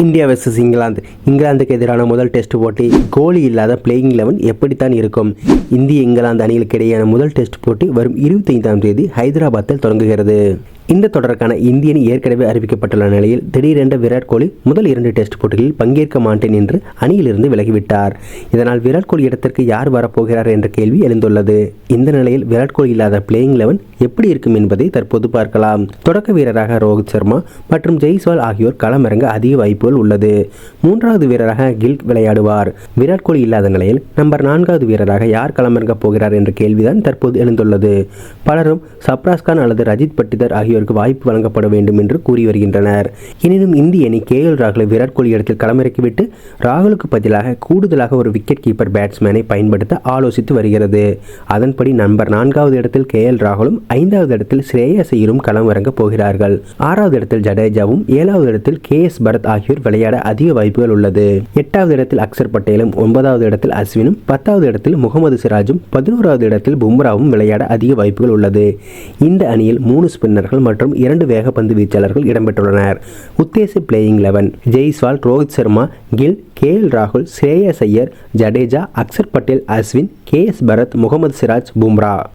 India versus England. இங்கிலாந்துக்கு எதிரான முதல் டெஸ்ட் போட்டி கோலி இல்லாத பிளேயிங் லெவன் எப்படித்தான் இருக்கும்? இந்திய இங்கிலாந்து அணிகளுக்கு இடையேயான முதல் டெஸ்ட் போட்டி வரும் இருபத்தைந்தாம் தேதி ஹைதராபாத்தில் தொடங்குகிறது. இந்த தொடருக்கான இந்திய அணி ஏற்கனவே அறிவிக்கப்பட்டுள்ள நிலையில் திடீரென்று விராட் கோலி முதல் இரண்டு டெஸ்ட் போட்டிகளில் பங்கேற்க மாட்டேன் என்று அணியிலிருந்து விலகிவிட்டார். இதனால் விராட் கோலி இடத்திற்கு யார் வரப்போகிறார் என்ற கேள்வி எழுந்துள்ளது. இந்த நிலையில் விராட் கோலி இல்லாத பிளேயிங் லெவன் எப்படி இருக்கும் என்பதை தற்போது பார்க்கலாம். தொடக்க வீரராக ரோஹித் சர்மா மற்றும் ஜெய்ஸ்வால் ஆகியோர் களமிறங்க அதிக வாய்ப்புகள் உள்ளது. மூன்றாவது வீரராக கில் விளையாடுவார். விராட் கோலி இல்லாத நிலையில் நம்பர் நான்காவது வீரராக யார் களமிறங்க போகிறார் என்ற கேள்விதான் தற்போது எழுந்துள்ளது. பலரும் சப்ராஸ்கான் அல்லது ரஜித் பட்டிதர் ஆகியோர் ஆகியோருக்கு வாய்ப்பு வழங்கப்பட வேண்டும் என்று கூறி வருகின்றனர். எனினும் இந்திய அணி கே எல் ராகுலை விராட் கோலி இடத்தில் களமிறக்கிவிட்டு ராகுலுக்கு பதிலாக கூடுதலாக ஒரு விக்கெட் கீப்பர் பேட்ஸ்மேனை பயன்படுத்த ஆலோசித்து வருகிறது. அதன்படி நண்பர் நான்காவது இடத்தில் கே எல் ராகுலும் ஐந்தாவது இடத்தில் ஸ்ரேயஸ் ஐயரும் இறங்கப் போகிறார்கள். ஆறாவது இடத்தில் ஜடேஜாவும் ஏழாவது இடத்தில் கே எஸ் பரத் ஆகியோர் விளையாட அதிக வாய்ப்புகள் உள்ளது. எட்டாவது இடத்தில் அக்சர் பட்டேலும் ஒன்பதாவது இடத்தில் அஸ்வினும் பத்தாவது இடத்தில் முகமது சிராஜும் பதினோராவது இடத்தில் பும்ராவும் விளையாட அதிக வாய்ப்புகள் உள்ளது. இந்த அணியில் மூணு ஸ்பின்னர்கள் மற்றும் இரண்டு வேகப்பந்து வீச்சாளர்கள் இடம்பெற்றுள்ளனர். உத்தேச playing eleven Jaiswal Rohit Sharma Gill K L ராகுல் ஸ்ரேயஸ் ஐயர் ஜடேஜா அக்சர் பட்டேல் அஸ்வின் கே எஸ் பரத் முகமது சிராஜ் பும்ரா.